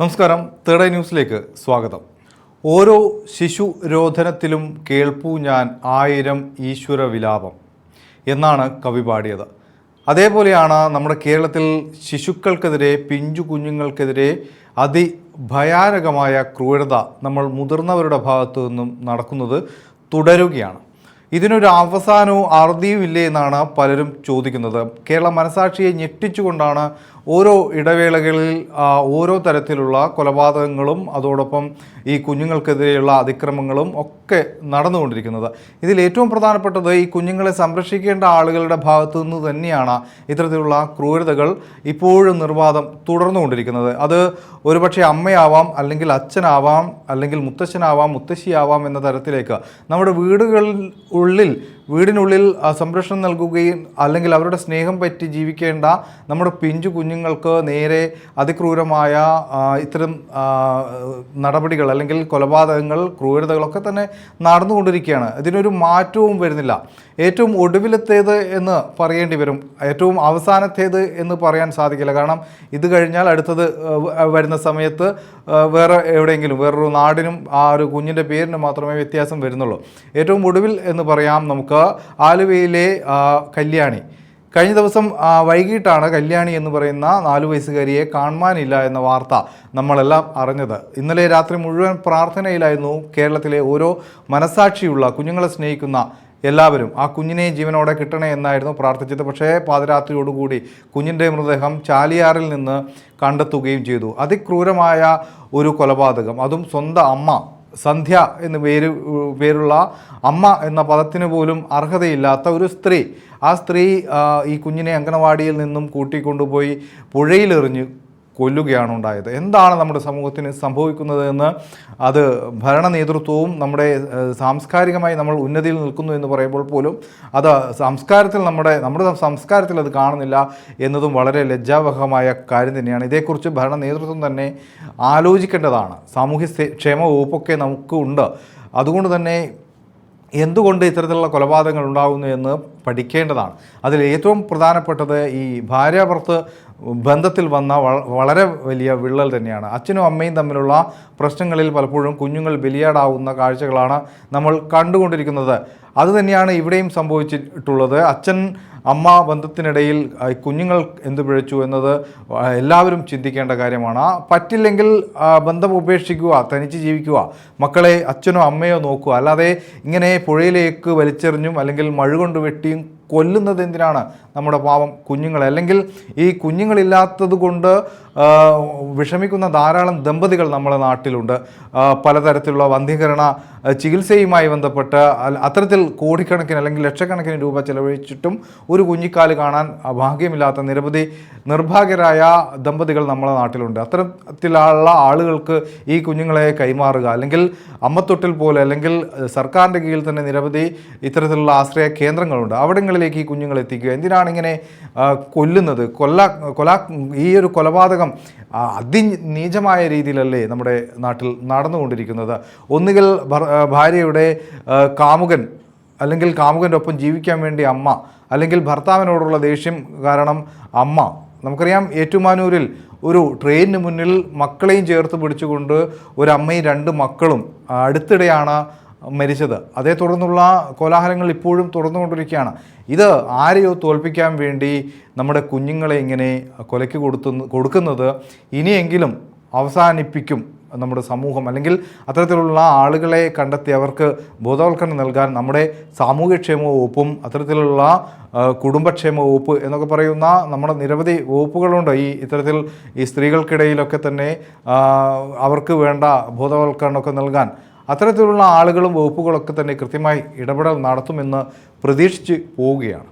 നമസ്കാരം. തേർഡ് ന്യൂസിലേക്ക് സ്വാഗതം. ഓരോ ശിശു രോധനത്തിലും കേൾപ്പൂ ഞാൻ ആയിരം ഈശ്വര വിലാപം എന്നാണ് കവി പാടിയത്. അതേപോലെയാണ് നമ്മുടെ കേരളത്തിൽ ശിശുക്കൾക്കെതിരെ പിഞ്ചു കുഞ്ഞുങ്ങൾക്കെതിരെ അതിഭയാനകമായ ക്രൂരത നമ്മൾ മുതിർന്നവരുടെ ഭാഗത്തു നിന്നും നടക്കുന്നത് തുടരുകയാണ്. ഇതിനൊരു അവസാനവും അറുതിയുമില്ലേ എന്നാണ് പലരും ചോദിക്കുന്നത്. കേരള മനസാക്ഷിയെ ഞെട്ടിച്ചുകൊണ്ടാണ് ഓരോ ഇടവേളകളിൽ ഓരോ തരത്തിലുള്ള കൊലപാതകങ്ങളും അതോടൊപ്പം ഈ കുഞ്ഞുങ്ങൾക്കെതിരെയുള്ള അതിക്രമങ്ങളും ഒക്കെ നടന്നുകൊണ്ടിരിക്കുന്നത്. ഇതിൽ ഏറ്റവും പ്രധാനപ്പെട്ടത് ഈ കുഞ്ഞുങ്ങളെ സംരക്ഷിക്കേണ്ട ആളുകളുടെ ഭാഗത്തു നിന്ന് തന്നെയാണ് ഇത്തരത്തിലുള്ള ക്രൂരതകൾ ഇപ്പോഴും നിർവാദം തുടർന്നുകൊണ്ടിരിക്കുന്നത്. അത് ഒരുപക്ഷെ അമ്മയാവാം അല്ലെങ്കിൽ അച്ഛനാവാം അല്ലെങ്കിൽ മുത്തശ്ശനാവാം മുത്തശ്ശിയാവാം എന്ന തരത്തിലേക്ക് നമ്മുടെ വീടുകളിൽ ഉള്ളിൽ വീടിനുള്ളിൽ സംരക്ഷണം നൽകുകയും അല്ലെങ്കിൽ അവരുടെ സ്നേഹം പറ്റി ജീവിക്കേണ്ട നമ്മുടെ പിഞ്ചു കുഞ്ഞുങ്ങൾക്ക് നേരെ അതിക്രൂരമായ ഇത്തരം നടപടികൾ അല്ലെങ്കിൽ കൊലപാതകങ്ങൾ ക്രൂരതകളൊക്കെ തന്നെ നടന്നുകൊണ്ടിരിക്കുകയാണ്. ഇതിനൊരു മാറ്റവും വരുന്നില്ല. ഏറ്റവും ഒടുവിലത്തേത് എന്ന് പറയേണ്ടി വരും. ഏറ്റവും അവസാനത്തേത് എന്ന് പറയാൻ സാധിക്കില്ല. കാരണം ഇത് കഴിഞ്ഞാൽ അടുത്തത് വരുന്ന സമയത്ത് വേറെ എവിടെയെങ്കിലും വേറൊരു നാടിനും ആ ഒരു കുഞ്ഞിന്റെ പേരിന് മാത്രമേ വ്യത്യാസം വരുന്നുള്ളൂ. ഏറ്റവും ഒടുവിൽ എന്ന് പറയാം നമുക്ക് ആലുവയിലെ കല്യാണി. കഴിഞ്ഞ ദിവസം വൈകിട്ടാണ് കല്യാണി എന്ന് പറയുന്ന നാലു വയസ്സുകാരിയെ കാണുവാനില്ല എന്ന വാർത്ത നമ്മളെല്ലാം അറിഞ്ഞത്. ഇന്നലെ രാത്രി മുഴുവൻ പ്രാർത്ഥനയിലായിരുന്നു കേരളത്തിലെ ഓരോ മനസാക്ഷിയുള്ള കുഞ്ഞുങ്ങളെ സ്നേഹിക്കുന്ന എല്ലാവരും. ആ കുഞ്ഞിനെ ജീവനോടെ കിട്ടണേ എന്നായിരുന്നു പ്രാർത്ഥിച്ചത്. പക്ഷേ പാതിരാത്രിയോടുകൂടി കുഞ്ഞിന്റെ മൃതദേഹം ചാലിയാറിൽ നിന്ന് കണ്ടെത്തുകയും ചെയ്തു. അതിക്രൂരമായ ഒരു കൊലപാതകം. അതും സ്വന്തം അമ്മ സന്ധ്യ എന്ന് പേര് പേരുള്ള അമ്മ എന്ന പദത്തിന് പോലും അർഹതയില്ലാത്ത ഒരു സ്ത്രീ. ആ സ്ത്രീ ഈ കുഞ്ഞിനെ അംഗനവാടിയിൽ നിന്നും കൂട്ടിക്കൊണ്ടുപോയി പുഴയിലെറിഞ്ഞ്. കൊല്ലുകയാണ് ഉണ്ടായത്. എന്താണ് നമ്മുടെ സമൂഹത്തിന് സംഭവിക്കുന്നത് എന്ന് അത് ഭരണ നേതൃത്വവും നമ്മുടെ സാംസ്കാരികമായി നമ്മൾ ഉന്നതിയിൽ നിൽക്കുന്നു എന്ന് പറയുമ്പോൾ പോലും അത് സംസ്കാരത്തിൽ നമ്മുടെ നമ്മുടെ സംസ്കാരത്തിൽ അത് കാണുന്നില്ല എന്നതും വളരെ ലജ്ജാവഹമായ കാര്യം തന്നെയാണ്. ഇതേക്കുറിച്ച് ഭരണ നേതൃത്വം തന്നെ ആലോചിക്കേണ്ടതാണ്. സാമൂഹ്യ ക്ഷേമ വകുപ്പൊക്കെ നമുക്ക് ഉണ്ട്. അതുകൊണ്ട് തന്നെ എന്തുകൊണ്ട് ഇത്തരത്തിലുള്ള കൊലപാതകങ്ങൾ ഉണ്ടാകുന്നു എന്ന് പഠിക്കേണ്ടതാണ്. അതിൽ ഏറ്റവും പ്രധാനപ്പെട്ടത് ഈ ഭാര്യാഭർത്ത് ബന്ധത്തിൽ വന്ന വളരെ വലിയ വിള്ളൽ തന്നെയാണ്. അച്ഛനും അമ്മയും തമ്മിലുള്ള പ്രശ്നങ്ങളിൽ പലപ്പോഴും കുഞ്ഞുങ്ങൾ ബലിയാടാവുന്ന കാഴ്ചകളാണ് നമ്മൾ കണ്ടുകൊണ്ടിരിക്കുന്നത്. അതുതന്നെയാണ് ഇവിടെയും സംഭവിച്ചിട്ടുള്ളത്. അച്ഛൻ അമ്മ ബന്ധത്തിനിടയിൽ കുഞ്ഞുങ്ങൾ എന്ത് പിഴച്ചു എന്നത് എല്ലാവരും ചിന്തിക്കേണ്ട കാര്യമാണ്. പറ്റില്ലെങ്കിൽ ബന്ധം ഉപേക്ഷിക്കുക തനിച്ച് ജീവിക്കുക. മക്കളെ അച്ഛനോ അമ്മയോ നോക്കുക. അല്ലാതെ ഇങ്ങനെ പുഴയിലേക്ക് വലിച്ചെറിഞ്ഞും അല്ലെങ്കിൽ മഴ കൊണ്ട് വെട്ടിയും കൊല്ലുന്നത് എന്തിനാണ്? നമ്മുടെ പാവം കുഞ്ഞുങ്ങളെ. അല്ലെങ്കിൽ ഈ കുഞ്ഞുങ്ങളില്ലാത്തത് കൊണ്ട് വിഷമിക്കുന്ന ധാരാളം ദമ്പതികൾ നമ്മുടെ നാട്ടിലുണ്ട്. പലതരത്തിലുള്ള വന്ധ്യീകരണ ചികിത്സയുമായി ബന്ധപ്പെട്ട് അത്തരത്തിൽ കോടിക്കണക്കിന് അല്ലെങ്കിൽ ലക്ഷക്കണക്കിന് രൂപ ചെലവഴിച്ചിട്ടും ഒരു കുഞ്ഞിക്കാൽ കാണാൻ ഭാഗ്യമില്ലാത്ത നിരവധി നിർഭാഗ്യരായ ദമ്പതികൾ നമ്മുടെ നാട്ടിലുണ്ട്. അത്തരത്തിലുള്ള ആളുകൾക്ക് ഈ കുഞ്ഞുങ്ങളെ കൈമാറുക അല്ലെങ്കിൽ അമ്മത്തൊട്ടിൽ പോലെ അല്ലെങ്കിൽ സർക്കാരിന്റെ കീഴിൽ തന്നെ നിരവധി ഇത്തരത്തിലുള്ള ആശ്രയ കേന്ദ്രങ്ങളുണ്ട്. അവിടങ്ങളിലേക്ക് ഈ കുഞ്ഞുങ്ങൾ എത്തിക്കുക. എന്തിനാണ് ഇങ്ങനെ കൊല്ലുന്നത്? കൊല്ല കൊല ഈ ഒരു കൊലപാതകം അതി അതിനീചമായ രീതിയിലല്ലേ നമ്മുടെ നാട്ടിൽ നടന്നുകൊണ്ടിരിക്കുന്നത്. ഒന്നുകിൽ ഭാര്യയുടെ കാമുകൻ അല്ലെങ്കിൽ കാമുകന്റെ ഒപ്പം ജീവിക്കാൻ വേണ്ടി അമ്മ അല്ലെങ്കിൽ ഭർത്താവിനോടുള്ള ദേഷ്യം കാരണം അമ്മ. നമുക്കറിയാം ഏറ്റുമാനൂരിൽ ഒരു ട്രെയിനിന് മുന്നിൽ മക്കളെയും ചേർത്ത് പിടിച്ചുകൊണ്ട് ഒരമ്മയും രണ്ട് മക്കളും അടുത്തിടെയാണ് മരിച്ചത്. അതേ തുടർന്നുള്ള കോലാഹലങ്ങൾ ഇപ്പോഴും തുടർന്നുകൊണ്ടിരിക്കുകയാണ്. ഇത് ആരെയോ തോൽപ്പിക്കാൻ വേണ്ടി നമ്മുടെ കുഞ്ഞുങ്ങളെ ഇങ്ങനെ കൊലയ്ക്ക് കൊടുത്തു കൊടുക്കുന്നത് ഇനിയെങ്കിലും അവസാനിപ്പിക്കും നമ്മുടെ സമൂഹം. അല്ലെങ്കിൽ അത്തരത്തിലുള്ള ആളുകളെ കണ്ടെത്തി അവർക്ക് ബോധവൽക്കരണം നൽകാൻ നമ്മുടെ സാമൂഹ്യക്ഷേമ വകുപ്പും അത്തരത്തിലുള്ള കുടുംബക്ഷേമ വകുപ്പ് എന്നൊക്കെ പറയുന്ന നമ്മുടെ നിരവധി വകുപ്പുകളുണ്ട്. ഈ ഇത്തരത്തിൽ ഈ സ്ത്രീകൾക്കിടയിലൊക്കെ തന്നെ അവർക്ക് വേണ്ട ബോധവൽക്കരണമൊക്കെ നൽകാൻ. അത്തരത്തിലുള്ള ആളുകളും വകുപ്പുകളൊക്കെ തന്നെ കൃത്യമായി ഇടപെടൽ നടത്തുമെന്ന് പ്രതീക്ഷിച്ച് പോവുകയാണ്.